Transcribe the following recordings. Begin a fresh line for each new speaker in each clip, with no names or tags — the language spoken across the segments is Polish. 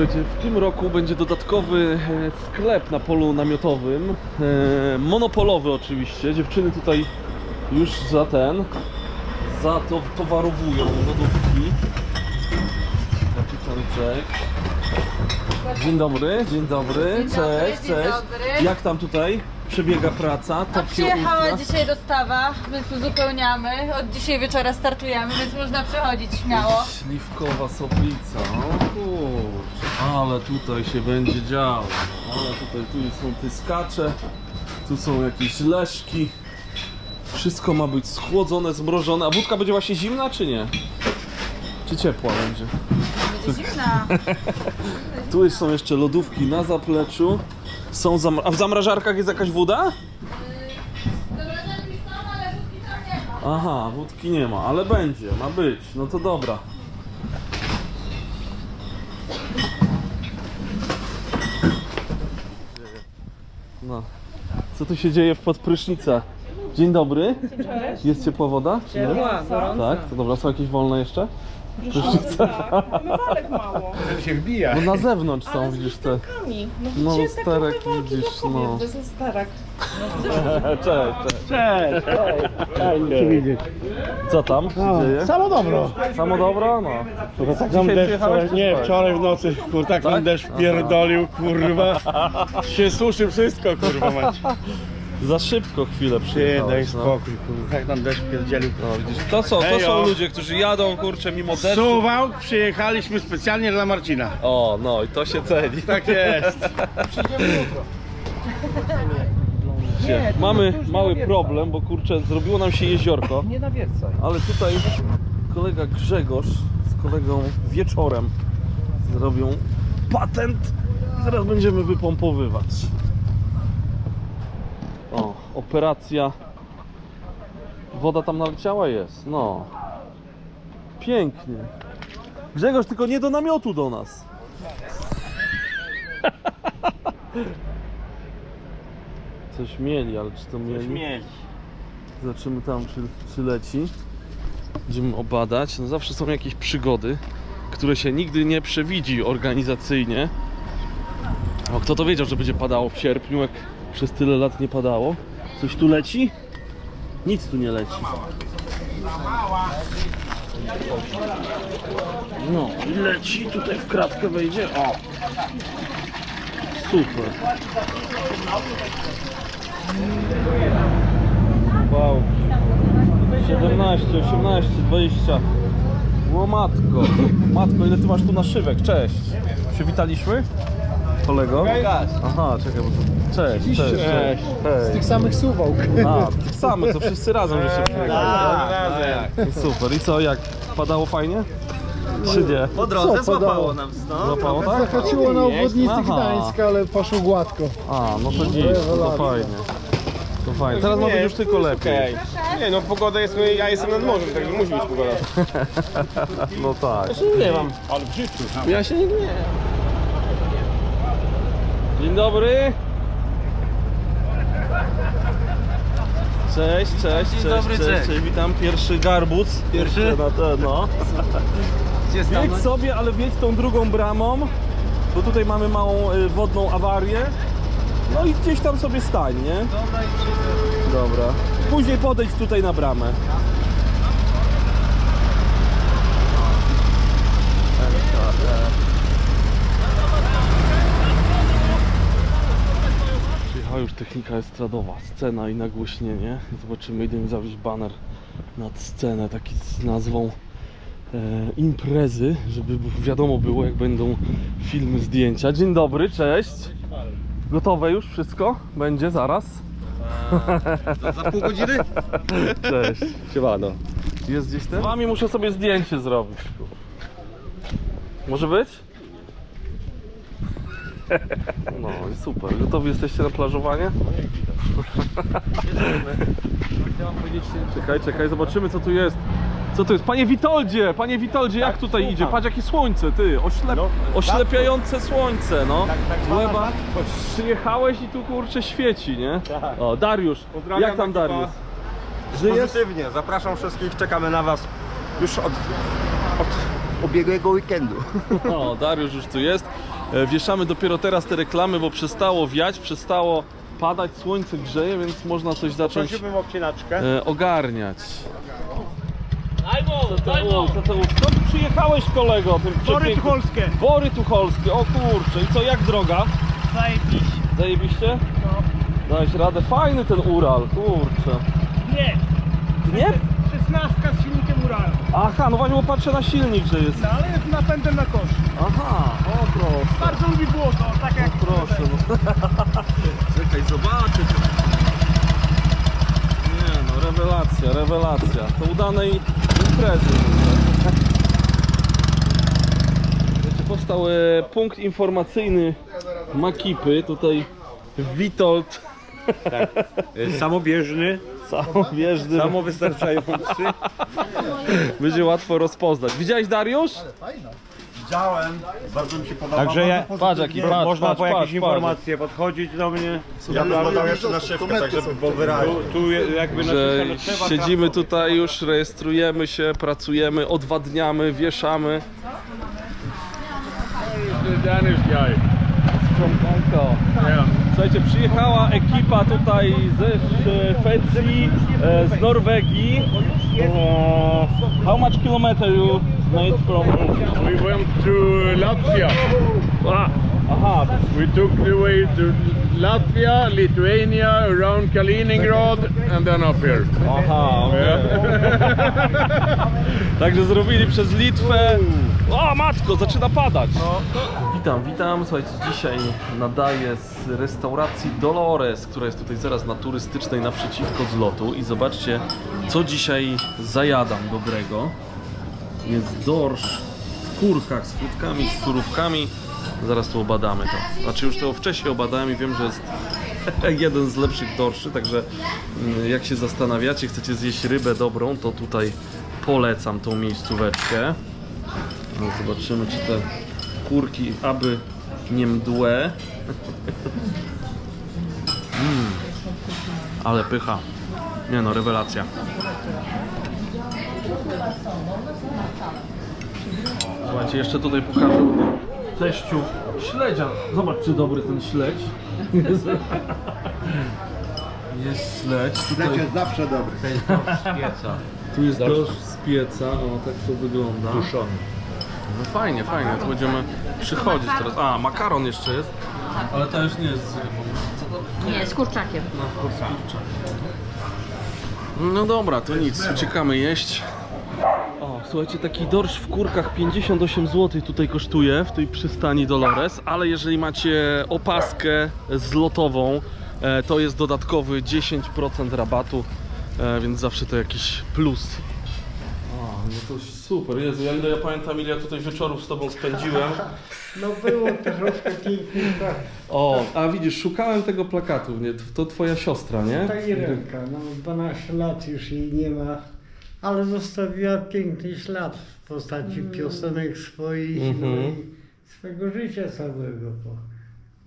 Słuchajcie, w tym roku będzie dodatkowy e, sklep na polu namiotowym. e, Monopolowy oczywiście. Dziewczyny tutaj już za ten, za to towarowują lodówki. Kapitan Jack. Dzień dobry, dzień dobry,
Dzień
cześć,
dobry, dzień
cześć.
dobry.
Jak tam tutaj przebiega praca?
A
Tokio
przyjechała
Ultra?
dzisiaj dostawa, więc uzupełniamy. Od dzisiaj wieczora startujemy, więc można przychodzić śmiało.
Śliwkowa soplica. O kurczę, ale tutaj się będzie działo. Ale tutaj tu są tyskacze, tu są jakieś leszki. Wszystko ma być schłodzone, zmrożone. A wódka będzie właśnie zimna czy nie? Czy ciepła będzie?
Będzie zimna.
Tu są jeszcze lodówki na zapleczu. Są zamra- A w zamrażarkach jest jakaś woda? Aha, wódki nie ma, ale będzie, ma być. No to dobra. No. Co tu się dzieje w podprysznicach? Dzień dobry. Jest ciepła woda? czy nie?
Ciepła, gorąca.
Tak, to dobra. Są jakieś wolne jeszcze? Prysznice?
Umywalek mało.
się wbija.
No na zewnątrz są, widzisz te.
No,
No,
umywalki
widzisz, no.
To jest sterek.
Cześć, cześć.
Cześć, fajnie cię widzieć.
Co tam się
No,
dzieje?
samo dobro.
Samo dobro? No.
Tak
Dzisiaj
deszcz
przyjechałeś,
wczoraj,
czy
nie,
wczoraj?
wczoraj w nocy, kur, tak
Tak?
nam deszcz pierdolił, kurwa. Się suszy wszystko, kurwa mać.
Za szybko chwilę
Ty, daj
przyjechałeś. No.
spokój, kurwa, tak nam deszcz pierdzielił.
No, widzisz, to są, to są ludzie, którzy jadą, kurczę, mimo deszczu.
Suwałk przyjechaliśmy specjalnie dla Marcina.
O, no i to się ceni.
Tak jest.
Nie, Mamy mały problem, bo kurczę, zrobiło nam się jeziorko.
Nie nawiercaj.
Ale tutaj kolega Grzegorz z kolegą wieczorem zrobią patent i zaraz będziemy wypompowywać. Operacja. Woda tam naleciała jest, no. Pięknie. Grzegorz, tylko nie do namiotu do nas. Coś mieli, ale czy to mieli? Zobaczymy tam, czy, czy leci. Będziemy obadać. No zawsze są jakieś przygody, które się nigdy nie przewidzi organizacyjnie. O, kto to wiedział, że będzie padało w sierpniu, jak przez tyle lat nie padało? Coś tu leci? Nic tu nie leci. No, i leci, tutaj w kratkę wejdzie. O! Super. Wow. 17, 18, 20. O matko. Matko, ile ty masz tu naszywek? Cześć. Przywitaliśmy? Kolego? Aha, czekaj, bo to... Cześć, cześć, cześć.
Z tych samych suwałk.
A, tych samych, to wszyscy razem żeście przyjechali. tak? No Super, i co, jak? Padało fajnie? Czy nie?
Po drodze
Co
złapało
padało?
nam, no.
Złapało, tak?
Zahaczyło na obwodnicy
Aha.
Gdańska, ale poszło gładko.
A, no to dziś, no to fajnie. To fajnie. Teraz ma być już tylko lepiej.
Nie no, pogoda jest, ja jestem nad morzem, także musi być pogoda.
No tak.
Nie mam. Ale w życiu. Ja się nie nie.
Dzień dobry. Cześć, cześć, cześć,
dobry,
cześć,
cześć.
cześć, witam. Pierwszy garbus.
Pierwszy?
Na te, no.
Gdzie stanąć?
sobie, ale wiedź tą drugą bramą, bo tutaj mamy małą y, wodną awarię. No i gdzieś tam sobie stań, nie?
Dobra,
Dobra. Później podejdź tutaj na bramę. Przyjechała już technika estradowa, scena i nagłośnienie. Zobaczymy, idziemy zawieźć baner nad scenę, taki z nazwą e, imprezy, żeby wiadomo było, jak będą filmy, zdjęcia. Dzień dobry, cześć. Gotowe już wszystko? Będzie zaraz?
Za pół godziny?
Cześć.
Siemano.
Jest gdzieś ten? Z wami muszę sobie zdjęcie zrobić. Może być? No i super. Gotowi jesteście na plażowanie? Czekaj, czekaj, zobaczymy co tu jest. Co to jest? Panie Witoldzie! Panie Witoldzie, jak tutaj idzie? Patrz jakie słońce, ty! Oślep... Oślepiające słońce, no. Łeba. Przyjechałeś i tu kurczę świeci, nie? O, Dariusz.
Pozdrawiam
Jak tam
ekipa.
Dariusz? Żyjesz?
Pozytywnie, zapraszam wszystkich, czekamy na was już od, od
ubiegłego weekendu.
O, Dariusz już tu jest. E, Wieszamy dopiero teraz te reklamy, bo przestało wiać, przestało padać, słońce grzeje, więc można coś zacząć
Prosiłbym o obcinaczkę.
e, ogarniać. Dajmo, dajmo. Skąd przyjechałeś kolego? Tym
Bory
przepięknym-
Tucholskie.
Bory Tucholskie, o kurczę. I co, jak droga?
Zajebiście.
Zajebiście?
No.
Dałeś radę, fajny ten Ural, kurczę.
Nie.
Nie?
16 z silnikiem
Aha, no właśnie, bo patrzę na silnik, że jest.
No ale jest napędem na kosz.
Aha, o proszę.
Bardzo lubi błoto, tak jak
Proszę, no. Czekaj, zobaczę. Nie no, rewelacja, rewelacja. To udanej imprezy. Wiecie, powstał e, punkt informacyjny Makipy. Tutaj Witold
Samobieżny,
samowieżny.
samowystarczający.
Będzie łatwo rozpoznać. Widziałeś Dariusz?
Widziałem, bardzo mi się podoba.
Także ja,
Patrz jaki, patrz,
można
patrz,
po jakieś
patrz,
informacje podchodzić do mnie.
Ja bym dodał jeszcze na szybkę, tak żeby było wyraźnie.
Tu, tu jakby
że
na trzeba
siedzimy tutaj już, rejestrujemy się, pracujemy, odwadniamy, wieszamy.
Danish guy.
Słuchajcie, przyjechała ekipa tutaj ze Szwecji, e, z Norwegii. E, how much kilometer you made from...
We went to Latvia.
Ah, aha,
We took the way to Latvia, Lithuania, around Kaliningrad, and then up here.
aha, okej. Także zrobili przez Litwę. O matko, zaczyna padać. Witam, witam. Słuchajcie, dzisiaj nadaję z restauracji Dolores, która jest tutaj zaraz na turystycznej naprzeciwko zlotu. I zobaczcie, co dzisiaj zajadam dobrego. Jest dorsz w kurkach z frutkami, z surówkami. Zaraz tu obadamy to. Znaczy już to wcześniej obadałem i wiem, że jest jeden z lepszych dorszy, także mm, jak się zastanawiacie, chcecie zjeść rybę dobrą, to tutaj polecam tą miejscóweczkę. No, zobaczymy, czy te kurki aby nie mdłe. Mm, ale pycha. Nie no, rewelacja. Słuchajcie, jeszcze tutaj pokażę teściu śledzia. Zobacz, czy dobry ten śledź. Jest, jest śledź. Tutaj,
jest zawsze dobry.
tu jest dorsz z pieca. O, tak to wygląda. Duszony. No fajnie, fajnie. To będziemy przychodzić teraz. A, makaron jeszcze jest. Ale to już nie jest z rybą. Co to?
Nie, z kurczakiem.
No, kurczak. No dobra, to nic, uciekamy jeść. O, słuchajcie, taki dorsz w kurkach 58 zł tutaj kosztuje w tej przystani Dolores, ale jeżeli macie opaskę zlotową, e, to jest dodatkowy 10% rabatu, e, więc zawsze to jakiś plus. O, no to super, Jezu, ja ile ja pamiętam ile ja tutaj wieczorów z Tobą spędziłem.
No było troszkę pięknie, tak.
O, a widzisz, szukałem tego plakatu, nie? To Twoja siostra, nie?
Ta Irenka, no 12 lat już jej nie ma, ale zostawiła piękny ślad w postaci piosenek swoich, no
Mhm.
i swego życia całego. Bo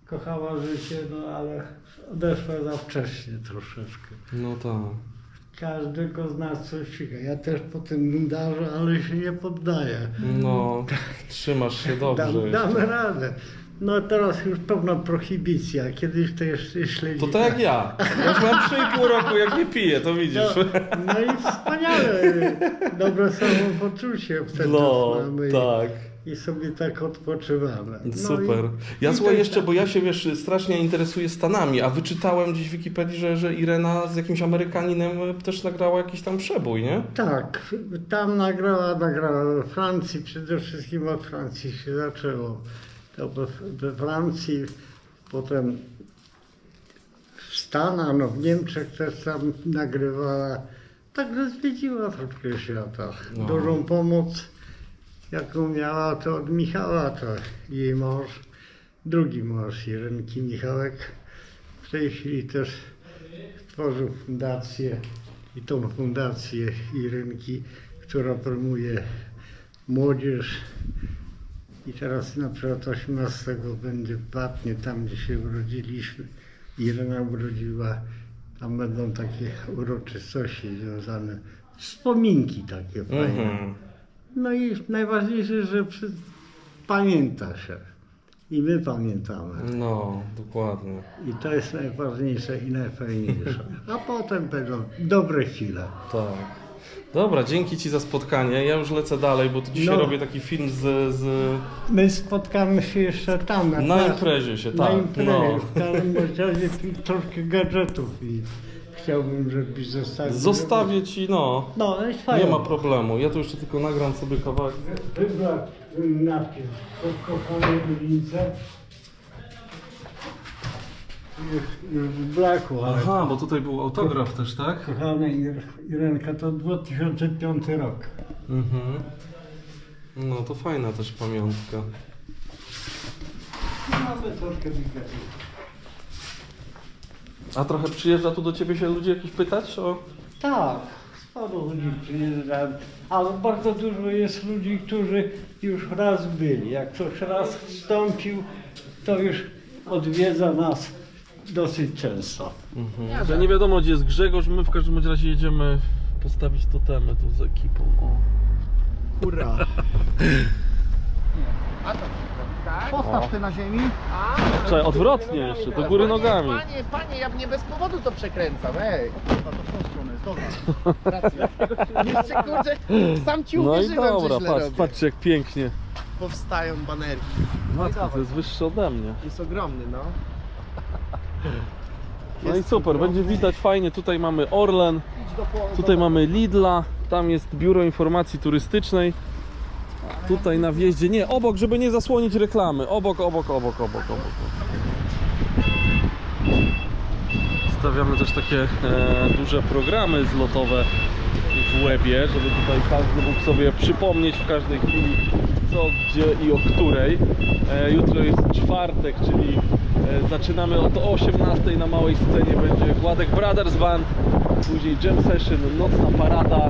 kochała życie, no ale odeszła za wcześnie troszeczkę.
No tak.
Każdego z nas coś czeka. Ja też po tym darzę, ale się nie poddaję.
No, trzymasz się dobrze.
Dam, damy radę. No teraz już pewna prohibicja. Kiedyś to jeszcze śledzi.
To tak jak ja. Ja już mam 3,5 roku, jak nie piję, to widzisz.
No, no i wspaniale. Dobre samopoczucie wtedy
No,
mamy.
tak.
I sobie tak odpoczywamy. No
Super.
i-
Ja słuchaj
tak-
jeszcze, bo ja się wiesz, strasznie interesuję Stanami, a wyczytałem gdzieś w Wikipedii, że, że Irena z jakimś Amerykaninem też nagrała jakiś tam przebój, nie?
Tak, tam nagrała, nagrała we Francji, przede wszystkim od Francji się zaczęło. To we, we Francji, potem w Stanach, no w Niemczech też tam nagrywała. Także zwiedziła troszkę świata.
No.
Dużą pomoc, jaką miała, to od Michała, to jej mąż, drugi mąż Irenki Michałek. W tej chwili też tworzył fundację i tą fundację Irenki, która promuje młodzież. I teraz na przykład 18 będzie w Watnie, tam gdzie się urodziliśmy. Irena urodziła. Tam będą takie uroczystości związane, wspominki takie fajne.
Mhm.
No i najważniejsze, że przy... pamięta się. I my pamiętamy.
No, dokładnie.
I to jest najważniejsze i najfajniejsze. A potem będą dobre chwile.
Tak. Dobra, dzięki Ci za spotkanie. Ja już lecę dalej, bo tu dzisiaj
No.
robię taki film z... z...
My spotkamy się jeszcze tam.
Na
placu.
imprezie się,
Na
tak,
imprezie.
no.
W każdym razie troszkę gadżetów i chciałbym, żebyś zostawił.
Zostawię Ci, no.
No, jest fajnie.
Nie ma problemu. Ja tu jeszcze tylko nagram sobie kawałek.
Wybrak najpierw po kochanej ulicy. Już, już w blaku, ale
Aha, bo tutaj był autograf też, tak?
kochana Ir- Irenka to 2005 rok.
Mhm. No to fajna też pamiątka.
Mamy troszkę bigatów.
A trochę przyjeżdża tu do Ciebie się ludzie jakieś pytać o...
Tak, sporo ludzi przyjeżdża, ale bardzo dużo jest ludzi, którzy już raz byli. Jak ktoś raz wstąpił, to już odwiedza nas dosyć często.
Mhm. Że nie wiadomo gdzie jest Grzegorz, my w każdym bądź razie jedziemy postawić totemy tu z ekipą. O.
Hurra.
Tak?
Postaw ty na ziemi.
Czekaj, odwrotnie jeszcze, do góry nogami.
Panie, panie, ja nie bez powodu to przekręcam, ej.
Chyba to w tą stronę jest dobra.
Racja. Jeszcze kurczę, sam ci
No i
uwierzyłem,
dobra,
że źle
patrz,
robię.
patrzcie jak pięknie.
Powstają banerki.
Matko, to jest wyższe ode mnie.
Jest ogromny, no.
No i super, będzie widać fajnie. Tutaj mamy Orlen,
Idź do po...
tutaj mamy Lidla, tam jest Biuro Informacji Turystycznej. Tutaj na wjeździe, nie, obok, żeby nie zasłonić reklamy. Obok, obok, obok, obok, obok. Stawiamy też takie e, duże programy zlotowe w łebie, żeby tutaj każdy mógł sobie przypomnieć w każdej chwili co, gdzie i o której. E, jutro jest czwartek, czyli e, zaczynamy od 18 na małej scenie będzie Gładek Brothers Band, później Jam Session, Nocna Parada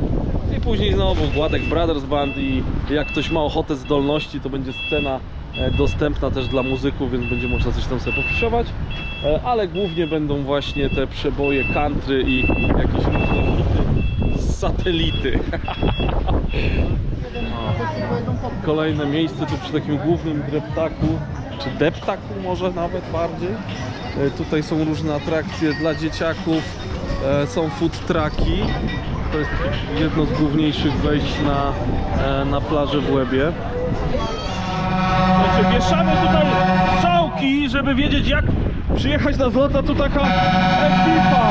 później znowu Gładek Brothers Band i jak ktoś ma ochotę zdolności, to będzie scena e, dostępna też dla muzyków, więc będzie można coś tam sobie pofiszować, E, ale głównie będą właśnie te przeboje country i jakieś różne satelity. Kolejne miejsce tu przy takim głównym dreptaku, czy deptaku może nawet bardziej. E, Tutaj są różne atrakcje dla dzieciaków, są food trucki. To jest jedno z główniejszych wejść na, e, na plażę w Łebie. Słuchajcie, wieszamy tutaj strzałki, żeby wiedzieć jak przyjechać na zlot, a tu taka ekipa.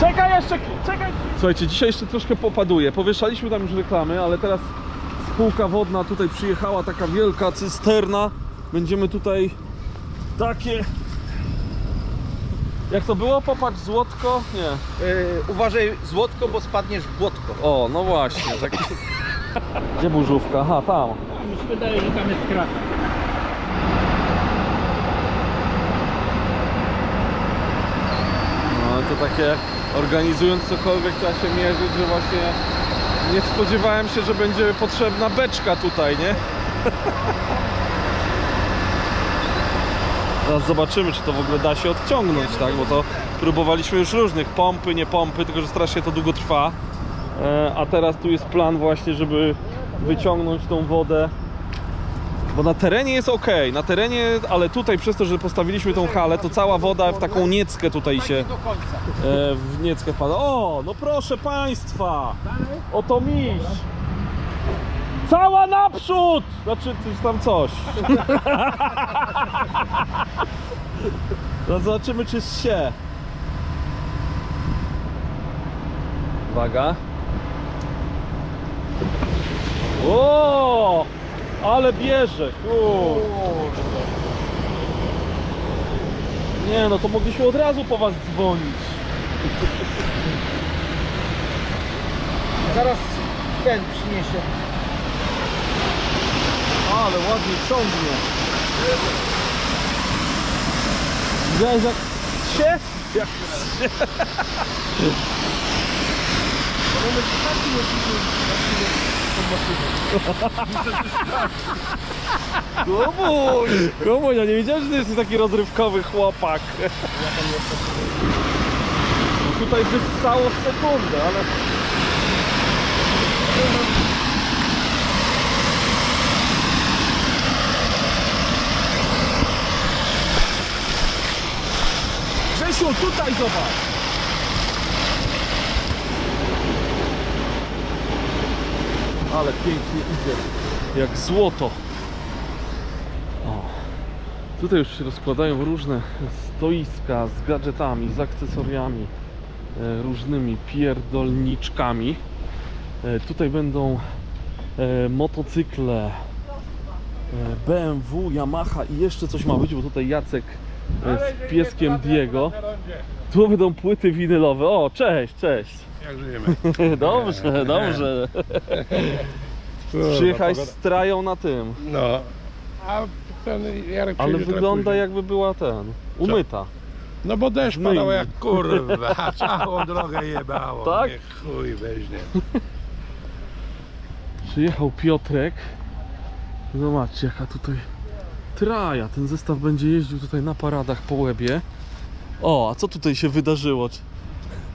Czekaj jeszcze, czekaj! Słuchajcie, dzisiaj jeszcze troszkę popaduje. Powieszaliśmy tam już reklamy, ale teraz spółka wodna tutaj przyjechała, taka wielka cysterna. Będziemy tutaj takie... Jak to było? Popatrz, złotko? Nie.
Yy, uważaj złotko, bo spadniesz w błotko.
O, no właśnie, taki... Gdzie burzówka? Aha, tam.
Mi się wydaje, że tam jest krata.
No to takie, organizując cokolwiek trzeba się mierzyć, że właśnie nie spodziewałem się, że będzie potrzebna beczka tutaj, nie? Teraz zobaczymy, czy to w ogóle da się odciągnąć, tak? Bo to próbowaliśmy już różnych, pompy, nie pompy, tylko że strasznie to długo trwa. E, A teraz tu jest plan właśnie, żeby wyciągnąć tą wodę bo na terenie jest ok, na terenie, ale tutaj przez to, że postawiliśmy tą halę, to cała woda w taką nieckę tutaj się
końca.
e, w nieckę wpada. O, no proszę Państwa, oto miś. Cała naprzód! Znaczy, coś tam coś. No zobaczymy, czy się. Uwaga. O! Ale bierze, kurde. Nie no, to mogliśmy od razu po was dzwonić.
Zaraz ten przyniesie.
Ale ładnie ciągnie. Widziałeś jak się? Jak się. Kubuś! Kubuś, ja nie wiedziałem, że ty jesteś taki rozrywkowy chłopak. Tutaj wyssało w sekundę, ale... Grzesiu, tutaj zobacz! Ale pięknie idzie. Jak złoto. O. Tutaj już się rozkładają różne stoiska z gadżetami, z akcesoriami, e, różnymi pierdolniczkami. E, tutaj będą e, motocykle, BMW, Yamaha i jeszcze coś ma być, bo tutaj Jacek z pieskiem Diego. Tu będą płyty winylowe. O, cześć, cześć.
Jak żyjemy?
Dobrze, dobrze. Przyjechałeś z trają na tym,
No. A ten Jarek
ale wygląda jakby była ten, umyta.
No bo deszcz
Zmyj
padał jak kurwa, całą drogę jebało.
Tak?
Nie chuj weźmie.
Przyjechał Piotrek. Zobaczcie jaka tutaj traja. Ten zestaw będzie jeździł tutaj na paradach po łebie. O, a co tutaj się wydarzyło?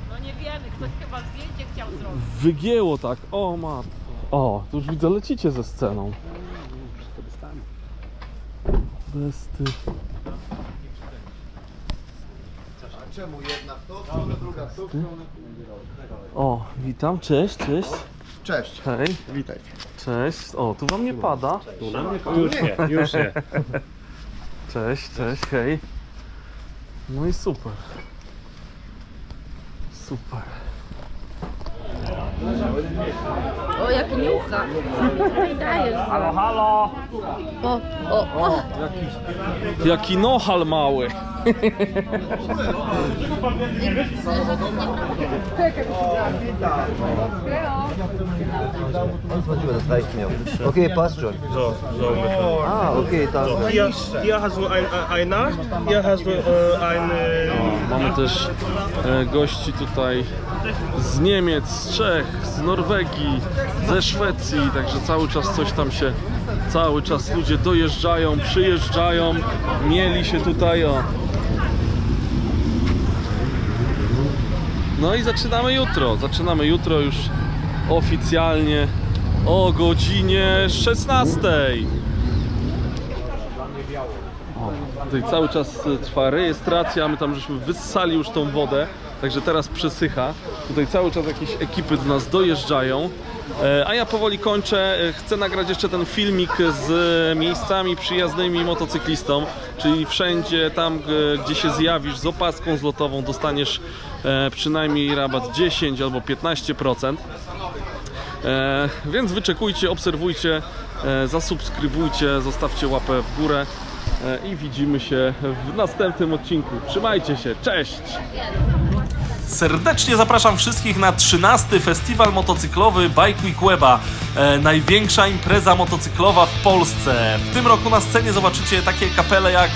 No nie wiemy, ktoś chyba zdjęcie chciał zrobić.
Wygięło tak. O matko. O, tu już widzę lecicie ze sceną. Besty.
Czemu jedna w tą stronę, druga w tą stronę?
O, witam, cześć, cześć.
Cześć.
Hej,
Witaj.
Cześć. O, tu wam nie pada.
Już nie, już nie.
Cześć, cześć, hej. No i super. Super.
O, jakie niucha. Tutaj dajesz. Halo, halo. O, o, o.
Jaki nohal mały.
Okay, passt schon.
So, so ungefähr.
Ah, okay, das.
Hier, hier hast du ein, ein Nacht, hier hast du äh, eine...
Mamy też e, gości tutaj z Niemiec, z Czech, z Norwegii, ze Szwecji, także cały czas coś tam się, cały czas ludzie dojeżdżają, przyjeżdżają, mieli się tutaj, o. No i zaczynamy jutro, zaczynamy jutro już oficjalnie o godzinie 16. O, Tutaj cały czas e, trwa rejestracja, my tam żeśmy wyssali już tą wodę, także teraz przesycha. Tutaj cały czas jakieś ekipy do nas dojeżdżają. E, A ja powoli kończę. E, Chcę nagrać jeszcze ten filmik z miejscami przyjaznymi motocyklistom, czyli wszędzie tam, gdzie się zjawisz z opaską zlotową, dostaniesz e, przynajmniej rabat 10 albo 15%. E, więc wyczekujcie, obserwujcie, zasubskrybujcie, zostawcie łapę w górę i widzimy się w następnym odcinku. Trzymajcie się, cześć! Serdecznie zapraszam wszystkich na 13. Festiwal Motocyklowy Bike Week Weba. E, największa impreza motocyklowa w Polsce. W tym roku na scenie zobaczycie takie kapele jak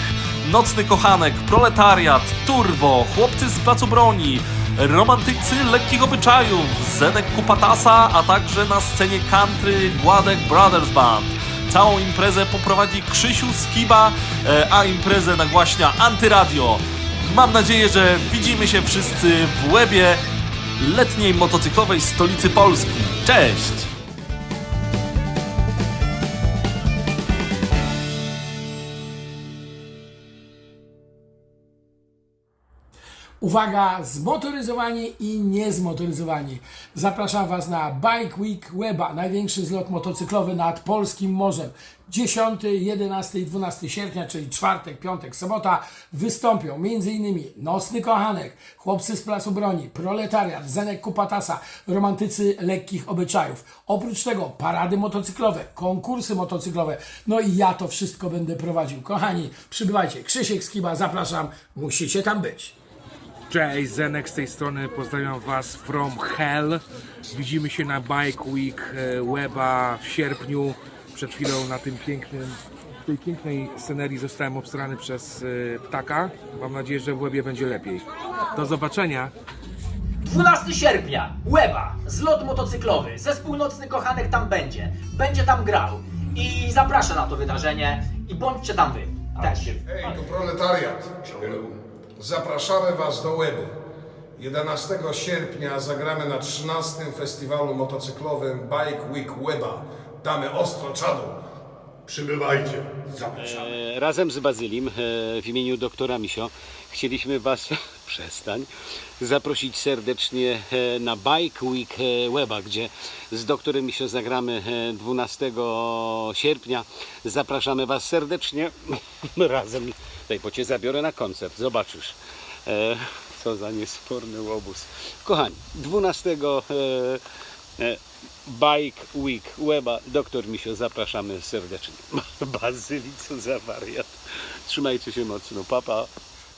Nocny Kochanek, Proletariat, Turbo, Chłopcy z Placu Broni, Romantycy Lekkich Obyczajów, Zenek Kupatasa, a także na scenie country Gładek Brothers Band. Całą imprezę poprowadzi Krzysiu Skiba, e, a imprezę nagłaśnia Antyradio. Mam nadzieję, że widzimy się wszyscy w łebie letniej motocyklowej stolicy Polski. Cześć!
Uwaga, zmotoryzowani i niezmotoryzowani. Zapraszam Was na Bike Week Weba, największy zlot motocyklowy nad polskim morzem. 10, 11 i 12 sierpnia, czyli czwartek, piątek, sobota wystąpią m.in. Nocny Kochanek, Chłopcy z Placu Broni, Proletariat, Zenek Kupatasa, Romantycy Lekkich Obyczajów. Oprócz tego parady motocyklowe, konkursy motocyklowe. No i ja to wszystko będę prowadził. Kochani, przybywajcie. Krzysiek Skiba, zapraszam. Musicie tam być.
Cześć, Zenek z tej strony, pozdrawiam Was from hell. Widzimy się na Bike Week e, Weba w sierpniu. Przed chwilą na tym pięknym, w tej pięknej scenerii zostałem obstrany przez e, ptaka. Mam nadzieję, że w Webie będzie lepiej. Do zobaczenia.
12 sierpnia, Łeba, zlot motocyklowy, zespół Nocny Kochanek tam będzie, będzie tam grał i zapraszam na to wydarzenie i bądźcie tam wy też.
Hej, to proletariat. Zapraszamy Was do Łeby. 11 sierpnia zagramy na 13 festiwalu motocyklowym Bike Week Łeba. Damy ostro czadu. Przybywajcie. Zapraszamy.
E, Razem z Bazylim e, w imieniu doktora Misio chcieliśmy Was, przestań, zaprosić serdecznie e, na Bike Week e, Weba, gdzie z doktorem Misio zagramy e, 12 sierpnia. Zapraszamy Was serdecznie razem. Daj, bo Cię zabiorę na koncert, zobaczysz. E, Co za niesporny łobuz. Kochani, 12 e, e, Bike Week Weba, doktor Misio, zapraszamy serdecznie. Bazyli, co za wariat. Trzymajcie się mocno, papa.